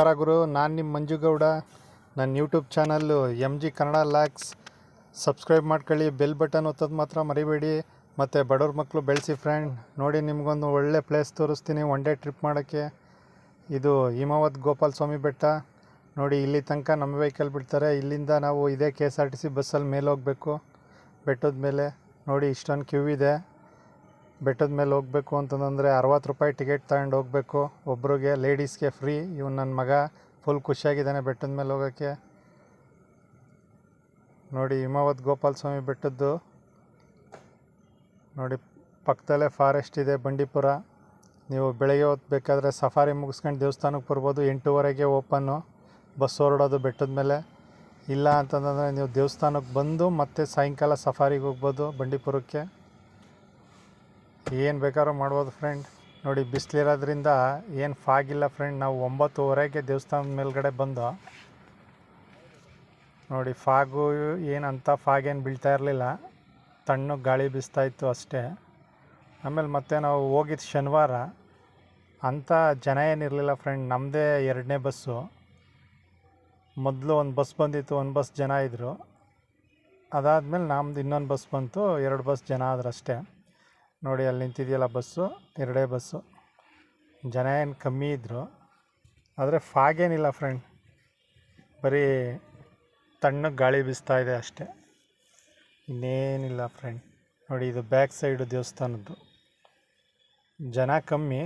ನಮಸ್ಕಾರ ಗುರು. ನಾನು ನಿಮ್ಮ ಮಂಜುಗೌಡ. ನನ್ನ YouTube channel M G Kannada lakhs subscribe ಮಾಡ್ಕೊಳ್ಳಿ ಬೆಲ್ ಬಟನ್ ಒತ್ತೋದು ಮಾತ್ರ ಮರಿಬೇಡಿ. ಮತ್ತು ಬಡವ್ರ ಮಕ್ಕಳು ಬೆಳೆಸಿ ಫ್ರೆಂಡ್ ನೋಡಿ ನಿಮಗೊಂದು ಒಳ್ಳೆ ಪ್ಲೇಸ್ ತೋರಿಸ್ತೀನಿ ಒನ್ ಡೇ ಟ್ರಿಪ್ ಮಾಡೋಕ್ಕೆ. ಇದು ಹಿಮಾವತ್ ಗೋಪಾಲ ಸ್ವಾಮಿ ಬೆಟ್ಟ. ನೋಡಿ ಇಲ್ಲಿ ತನಕ ನಮ್ಮ ವೆಹಿಕಲ್ ಬಿಡ್ತಾರೆ. ಇಲ್ಲಿಂದ ನಾವು ಇದೇ K S R T C ಬಸ್ಸಲ್ಲಿ ಮೇಲೆ ಹೋಗಬೇಕು. ಬೆಟ್ಟದ ಮೇಲೆ. ನೋಡಿ ಇಷ್ಟೊಂದು ಕ್ಯೂ ಇದೆ. ಬೆಟ್ಟದ ಮೇಲೆ ಹೋಗ್ಬೇಕು ಅಂತಂದರೆ ಅರವತ್ತು ರೂಪಾಯಿ ಟಿಕೆಟ್ ತಗೊಂಡು ಹೋಗಬೇಕು. ಒಬ್ರಿಗೆ ಲೇಡೀಸ್ಗೆ ಫ್ರೀ. ಇವ್ನು ನನ್ನ ಮಗ ಫುಲ್ ಖುಷಿಯಾಗಿದ್ದಾನೆ ಬೆಟ್ಟದ ಮೇಲೆ ಹೋಗೋಕ್ಕೆ. ನೋಡಿ ಹಿಮಾವತ್ ಗೋಪಾಲ ಸ್ವಾಮಿ ಬೆಟ್ಟದ್ದು. ನೋಡಿ ಪಕ್ಕದಲ್ಲೇ ಫಾರೆಸ್ಟ್ ಇದೆ ಬಂಡೀಪುರ. ನೀವು ಬೆಳಗ್ಗೆ ಹೊತ್ತು ಬೇಕಾದರೆ ಸಫಾರಿ ಮುಗಿಸ್ಕೊಂಡು ದೇವಸ್ಥಾನಕ್ಕೆ ಬರ್ಬೋದು. ಎಂಟೂವರೆಗೆ ಓಪನ್ನು ಬಸ್ ಹೊರಡೋದು ಬೆಟ್ಟದ ಮೇಲೆ. ಇಲ್ಲ ಅಂತಂದರೆ ನೀವು ದೇವಸ್ಥಾನಕ್ಕೆ ಬಂದು ಮತ್ತೆ ಸಾಯಂಕಾಲ ಸಫಾರಿಗೆ ಹೋಗ್ಬೋದು ಬಂಡೀಪುರಕ್ಕೆ. ಏನು ಬೇಕಾದ್ರೂ ಮಾಡ್ಬೋದು ಫ್ರೆಂಡ್ ನೋಡಿ, ಬಿಸಿಲಿರೋದ್ರಿಂದ ಏನು ಫಾಗಿಲ್ಲ ಫ್ರೆಂಡ್ ನಾವು ಒಂಬತ್ತುವರೆಗೆ ದೇವಸ್ಥಾನದ ಮೇಲ್ಗಡೆ ಬಂದು, ನೋಡಿ, ಫಾಗು ಏನಂತ ಏನು ಬೀಳ್ತಾ ಇರಲಿಲ್ಲ. ತಣ್ಣು ಗಾಳಿ ಬೀಸ್ತಾ ಇತ್ತು ಅಷ್ಟೇ. ಆಮೇಲೆ ಮತ್ತೆ ನಾವು ಹೋಗಿದ್ದು ಶನಿವಾರ ಅಂಥ ಜನ ಏನಿರಲಿಲ್ಲ ಫ್ರೆಂಡ್ ನಮ್ಮದೇ ಎರಡನೇ ಬಸ್ಸು. ಮೊದಲು ಒಂದು ಬಸ್ ಬಂದಿತ್ತು, ಒಂದು ಬಸ್ ಜನ ಇದ್ದರು ಅದಾದಮೇಲೆ ನಮ್ಮದು ಇನ್ನೊಂದು ಬಸ್ ಬಂತು, ಎರಡು ಬಸ್ ಜನ ಆದ್ರಷ್ಟೇ. ನೋಡಿ ಅಲ್ಲಿ ನಿಂತಿದೆಯಲ್ಲ ಬಸ್ಸು, ಎರಡೇ ಬಸ್ಸು. ಜನ ಏನು ಕಮ್ಮಿ ಇದ್ದರು ಆದರೆ ಫಾಗೇನಿಲ್ಲ ಫ್ರೆಂಡ್ ಬರೀ ತಣ್ಣಗೆ ಗಾಳಿ ಬೀಸ್ತಾ ಇದೆ ಅಷ್ಟೇ. ಇನ್ನೇನಿಲ್ಲ ಫ್ರೆಂಡ್ ನೋಡಿ ಇದು ಬ್ಯಾಕ್ ಸೈಡು ದೇವಸ್ಥಾನದ್ದು. ಜನ ಕಮ್ಮಿ.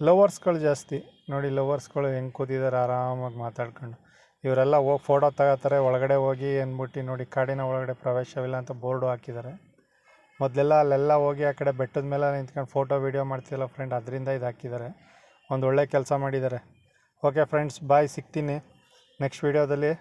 ಲವರ್ಸ್ಗಳು ಜಾಸ್ತಿ. ನೋಡಿ ಲವರ್ಸ್ಗಳು ಹೆಂಗೆ ಕೂತಿದ್ದಾರೆ ಆರಾಮಾಗಿ ಮಾತಾಡ್ಕೊಂಡು. ಇವರೆಲ್ಲ ಹೋಗಿ ಫೋಟೋ ತಗೋತಾರೆ, ಒಳಗಡೆ ಹೋಗಿ ಅಂದ್ಬಿಟ್ಟು ನೋಡಿ ಕಾಡಿನ ಒಳಗಡೆ ಪ್ರವೇಶವಿಲ್ಲ ಅಂತ ಬೋರ್ಡು ಹಾಕಿದ್ದಾರೆ ಮೊದಲೆಲ್ಲ ಅಲ್ಲೆಲ್ಲ ಹೋಗಿ ಆ ಕಡೆ ಬೆಟ್ಟದ ಮೇಲೆ ನಿಂತ್ಕೊಂಡು ಫೋಟೋ ವೀಡಿಯೋ ಮಾಡ್ತಿಲ್ಲ ಫ್ರೆಂಡ್ ಅದರಿಂದ ಇದು ಹಾಕಿದ್ದಾರೆ. ಒಂದು ಒಳ್ಳೆ ಕೆಲಸ ಮಾಡಿದ್ದಾರೆ. ಓಕೆ ಫ್ರೆಂಡ್ಸ್ ಬಾಯ್ ಸಿಗ್ತೀನಿ. ನೆಕ್ಸ್ಟ್ ವೀಡಿಯೋದಲ್ಲಿ